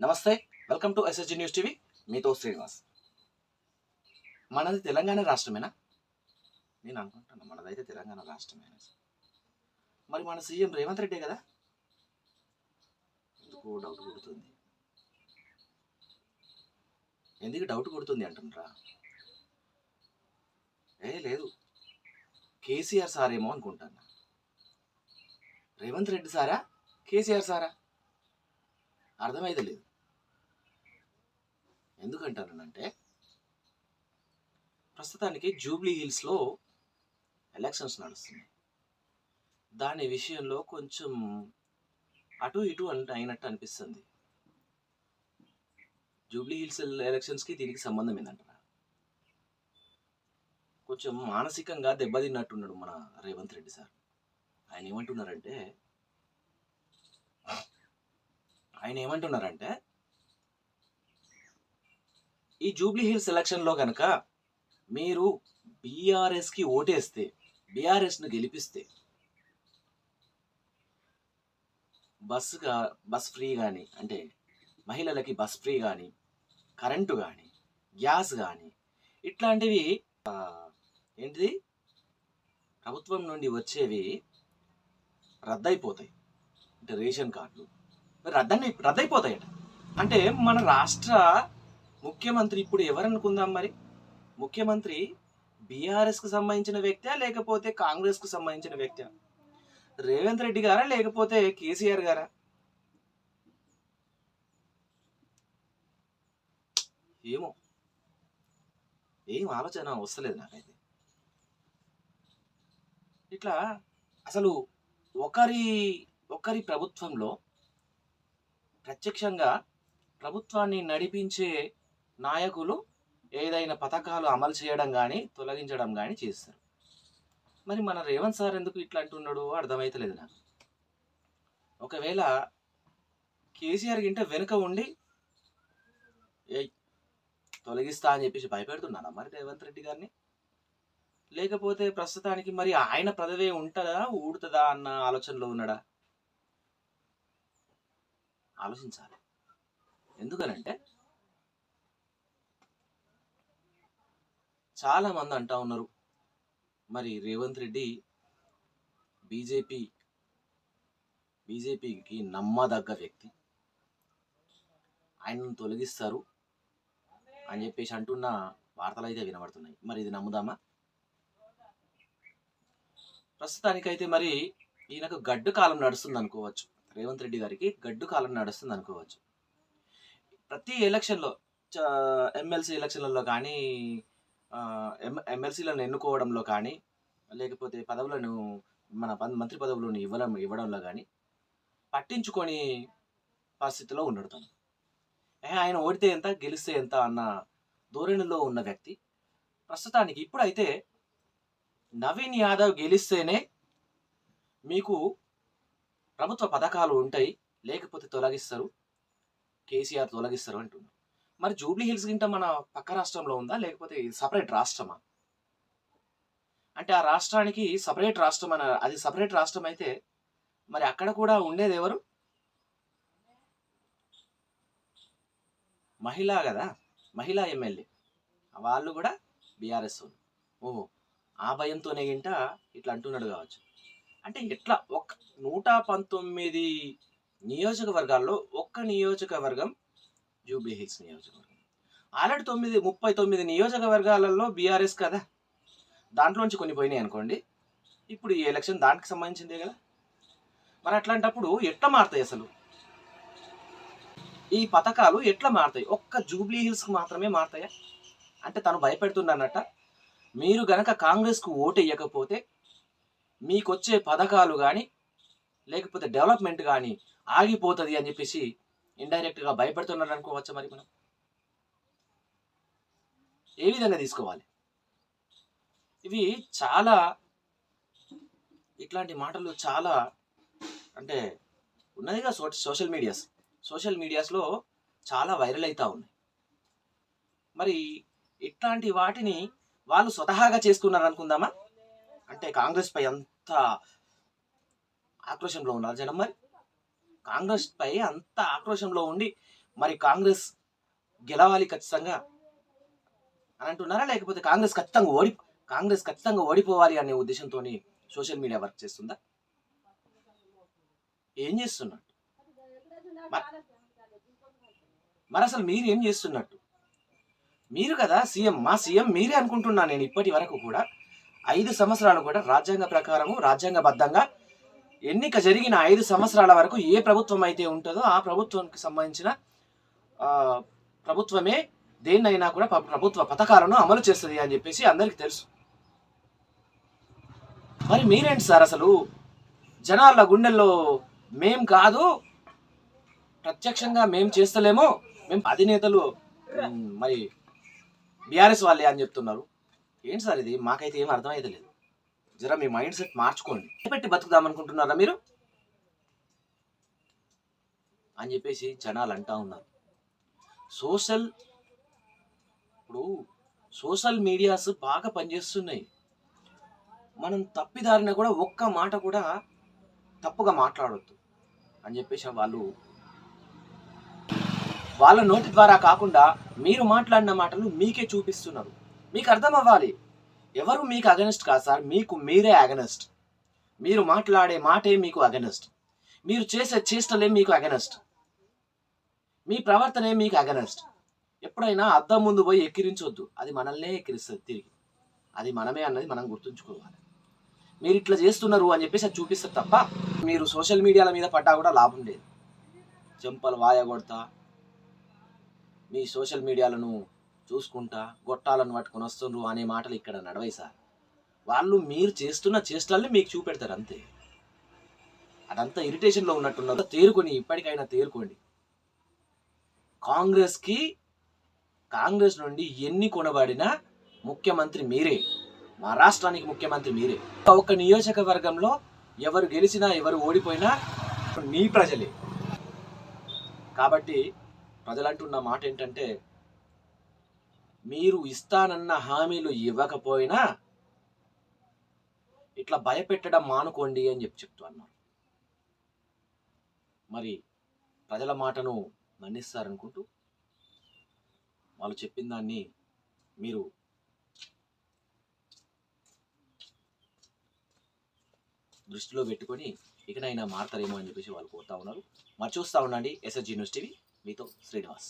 నమస్తే welcome to SSG news TV మీతో శ్రీనివాస్. మనది తెలంగాణ రాష్ట్రమేనా? నేను అనుకుంటున్నాను మనదైతే తెలంగాణ రాష్ట్రమేనా? మరి మన సీఎం రేవంత్ రెడ్డి కదా? ఎందుకు డౌట్ కొడుతుంది. ఎందుకు డౌట్ కొడుతుంది అంటుండ్రా ఏ లేదు. కేసీఆర్ సార్ ఏమో అనుకుంటాను రేవంత్ రెడ్డి సారా? కేసీఆర్ సారా? అర్థమైతే లేదు. ఎందుకంటానంటే ప్రస్తుతానికి జూబ్లీ హిల్స్లో ఎలక్షన్స్ నడుస్తున్నాయి. దాని విషయంలో కొంచెం అటు ఇటు అంటే అయినట్టు అనిపిస్తుంది. జూబ్లీ హిల్స్ ఎలక్షన్స్కి దీనికి సంబంధం ఏంటంటారా కొంచెం మానసికంగా దెబ్బతిన్నట్టున్నాడు మన రేవంత్ రెడ్డి సార్. ఆయన ఏమంటున్నారంటే ఆయన ఏమంటున్నారంటే ఈ జూబ్లీ హిల్స్ ఎలక్షన్లో కనుక మీరు బీఆర్ఎస్కి ఓటేస్తే బీఆర్ఎస్ను గెలిపిస్తే బస్సుగా బస్ ఫ్రీ కానీ అంటే మహిళలకి బస్ ఫ్రీ కానీ కరెంటు కానీ గ్యాస్ కానీ ఇట్లాంటివి ఏంటిది? ప్రభుత్వం నుండి వచ్చేవి రద్దయిపోతాయి. అంటే రేషన్ కార్డులు. రద్దని రద్దయిపోతాయట. అంటే మన రాష్ట్ర ముఖ్యమంత్రి ఇప్పుడు ఎవరనుకుందాం మరి? ముఖ్యమంత్రి బీఆర్ఎస్కి సంబంధించిన వ్యక్తే లేకపోతే కాంగ్రెస్కు సంబంధించిన వ్యక్తే? రేవంత్ రెడ్డి గారా లేకపోతే కేసీఆర్ గారా? ఏమో. ఏం ఆలోచన వస్తలేదు నాకైతే. ఇట్లా అసలు ఒకరి ఒకరి ప్రభుత్వంలో ప్రత్యక్షంగా ప్రభుత్వాన్ని నడిపించే నాయకులు ఏదైనా పథకాలు అమలు చేయడం కానీ తొలగించడం కానీ చేస్తారు. మరి మన రేవంత్ సార్ ఎందుకు ఇట్లా అంటున్నాడు అర్థమైతలేదు నాకు. ఒకవేళ కేసీఆర్ గింట వెనుక ఉండి ఏ తొలగిస్తా అని చెప్పేసి భయపెడుతున్నారా మరి రేవంత్ రెడ్డి గారిని? లేకపోతే ప్రస్తుతానికి మరి ఆయన పదవే ఉంటుందా ఊడుతుందా అన్న ఆలోచనలో ఉన్నాడా? ఆలోచించాలి. ఎందుకనంటే చాలా మంది అంటా ఉన్నారు. మరి రేవంత్ రెడ్డి బీజేపీ బీజేపీకి నమ్మదగ్గ వ్యక్తి. ఆయనను తొలగిస్తారు అని చెప్పేసి అంటున్న వార్తలు అయితే వినబడుతున్నాయి. మరి ఇది నమ్ముదామా? ప్రస్తుతానికైతే మరి ఈయనకు గడ్డు కాలం నడుస్తుంది అనుకోవచ్చు. రేవంత్ రెడ్డి గారికి గడ్డు కాలం నడుస్తుంది అనుకోవచ్చు. ప్రతి ఎలక్షన్లో ఎమ్మెల్సీ ఎలక్షన్లలో కానీ ఎమ్మెల్సీలను ఎన్నుకోవడంలో కానీ లేకపోతే పదవులను మన మంత్రి పదవులను ఇవ్వడం ఇవ్వడంలో కానీ పట్టించుకొని పరిస్థితిలో ఉన్నాడు తను. ఆయన ఓడితే ఎంత గెలిస్తే ఎంత అన్న ధోరణిలో ఉన్న వ్యక్తి. ప్రస్తుతానికి ఇప్పుడైతే నవీన్ యాదవ్ గెలిస్తేనే మీకు ప్రభుత్వ పథకాలు ఉంటాయి లేకపోతే తొలగిస్తారు కేసీఆర్ తొలగిస్తారు అంటున్నారు మరి జూబ్లీ హిల్స్ గింట మన పక్క రాష్ట్రంలో ఉందా? లేకపోతే సపరేట్ రాష్ట్రమా? అంటే ఆ రాష్ట్రానికి సపరేట్ రాష్ట్రం అన అది సపరేట్ రాష్ట్రం అయితే మరి అక్కడ కూడా ఉండేది ఎవరు? మహిళ కదా? మహిళా ఎమ్మెల్యే. వాళ్ళు కూడా బీఆర్ఎస్ ఓహో ఆ భయంతోనే గింట ఇట్లా అంటున్నాడు కావచ్చు. అంటే ఎట్లా? ఒక నూట పంతొమ్మిది నియోజకవర్గాల్లో ఒక్క నియోజకవర్గం జూబ్లీ హిల్స్ నియోజకవర్గం. ఆల్రెడీ తొమ్మిది ముప్పై తొమ్మిది నియోజకవర్గాలలో బీఆర్ఎస్ కదా. దాంట్లోంచి కొన్ని పోయినాయి అనుకోండి. ఇప్పుడు ఈ ఎలక్షన్ దానికి సంబంధించిందే కదా. మరి అట్లాంటప్పుడు ఎట్లా మారుతాయి అసలు? ఈ పథకాలు ఎట్లా మారుతాయి? ఒక్క జూబ్లీ హిల్స్కి మాత్రమే మారుతాయా? అంటే తను భయపెడుతున్నానట. మీరు గనక కాంగ్రెస్కు ఓటు వేయకపోతే మీకు వచ్చే పథకాలు కానీ లేకపోతే డెవలప్మెంట్ కానీ ఆగిపోతుంది అని చెప్పేసి ఇండైరెక్ట్గా భయపెడుతున్నారు అనుకోవచ్చా మరి మనం? ఏ విధంగా తీసుకోవాలి? ఇవి చాలా ఇట్లాంటి మాటలు చాలా అంటే ఉన్నదిగా సో సోషల్ మీడియాస్. సోషల్ మీడియాస్లో చాలా వైరల్ అవుతూ ఉన్నాయి. మరి ఇట్లాంటి వాటిని వాళ్ళు స్వతహాగా చేసుకున్నారు అనుకుందామా? అంటే కాంగ్రెస్ పై అంత ఆక్రోశంలో ఉన్నారు జనం మరి. కాంగ్రెస్ పై అంత ఆక్రోశంలో ఉండి మరి కాంగ్రెస్ గెలవాలి ఖచ్చితంగా అని అంటున్నారా? లేకపోతే కాంగ్రెస్ ఖచ్చితంగా ఓడి కాంగ్రెస్ ఖచ్చితంగా ఓడిపోవాలి అనే ఉద్దేశంతో సోషల్ మీడియా వర్క్ చేస్తుందా? ఏం చేస్తున్నట్టు? మరి అసలు మీరు ఏం చేస్తున్నట్టు? మీరు కదా సీఎం మా సీఎం మీరే అనుకుంటున్నా నేను ఇప్పటి వరకు కూడా. ఐదు సంవత్సరాలు కూడా రాజ్యాంగ ప్రకారము రాజ్యాంగబద్ధంగా ఎన్నిక జరిగిన ఐదు సంవత్సరాల వరకు ఏ ప్రభుత్వం అయితే ఉంటుందో ఆ ప్రభుత్వానికి సంబంధించిన ప్రభుత్వమే దేన్నైనా కూడా ప్రభుత్వ పథకాలను అమలు చేస్తుంది అని చెప్పేసి అందరికీ తెలుసు. మరి మీరేంటి సార్ అసలు? జనాల గుండెల్లో మేం కాదు ప్రత్యక్షంగా మేం చేస్తలేమో మేము అధినేతలు మరి బీఆర్ఎస్ వాళ్ళే అని చెప్తున్నారు. ఏంటి సార్ ఇది? మాకైతే ఏం అర్థమైతే లేదు జర మీ మైండ్ సెట్ మార్చుకోండి. పెట్టి బతుకుదాం అనుకుంటున్నారా మీరు? అని చెప్పేసి జనాలు అంటా ఉన్నారు. సోషల్ ఇప్పుడు సోషల్ మీడియాస్ బాగా పనిచేస్తున్నాయి. మనం తప్పిదారిన కూడా ఒక్క మాట కూడా తప్పుగా మాట్లాడొద్దు అని చెప్పేసి వాళ్ళు వాళ్ళ నోటి ద్వారా కాకుండా మీరు మాట్లాడిన మాటలు మీకే చూపిస్తున్నారు. మీకు అర్థం అవ్వాలి ఎవరు మీకు అగనెస్ట్ కాదు సార్ మీకు మీరే అగనెస్ట్ మీరు మాట్లాడే మాటే మీకు అగనెస్ట్ మీరు చేసే చేష్టలే మీకు అగనెస్ట్ మీ ప్రవర్తనే మీకు అగనెస్ట్ ఎప్పుడైనా అద్దం ముందు పోయి ఎక్కిరించొద్దు. అది మనల్నే ఎక్కిరిస్తుంది తిరిగి. అది మనమే అన్నది మనం గుర్తుంచుకోవాలి. మీరు ఇట్లా చేస్తున్నారు అని చెప్పేసి అది చూపిస్తారు తప్ప మీరు సోషల్ మీడియాల మీద పడ్డా కూడా లాభం లేదు. చెంపలు వాయగొడతా. మీ సోషల్ మీడియాలను చూసుకుంటా గొట్టాలను పట్టుకొని వస్తుండ్రు అనే మాటలు ఇక్కడ నడవై సార్. వాళ్ళు మీరు చేస్తున్న చేష్టల్ని మీకు చూపెడతారు అంతే. అదంతా ఇరిటేషన్లో ఉన్నట్టున్నారు తేరుకొని ఇప్పటికైనా తేరుకోండి. కాంగ్రెస్కి కాంగ్రెస్ నుండి ఎన్ని కొనబడినా ముఖ్యమంత్రి మీరే. మా రాష్ట్రానికి ముఖ్యమంత్రి మీరే. ఒక నియోజకవర్గంలో ఎవరు గెలిచినా ఎవరు ఓడిపోయినా మీ ప్రజలే. కాబట్టి ప్రజలంటున్న మాట ఏంటంటే మీరు ఇస్తానన్న హామీలు ఇవ్వకపోయినా ఇట్లా భయపెట్టడం మానుకోండి అని చెప్పి చెప్తూ అన్నారు మరి ప్రజల మాటను మన్నిస్తారనుకుంటూ వాళ్ళు చెప్పిన దాన్ని మీరు దృష్టిలో పెట్టుకొని ఇకనైనా మారతారేమో అని చెప్పేసి వాళ్ళు కోరుతా ఉన్నారు. మరి చూస్తూ ఉండండి ఎస్ఎస్జీ న్యూస్ టీవీ మీతో శ్రీనివాస్.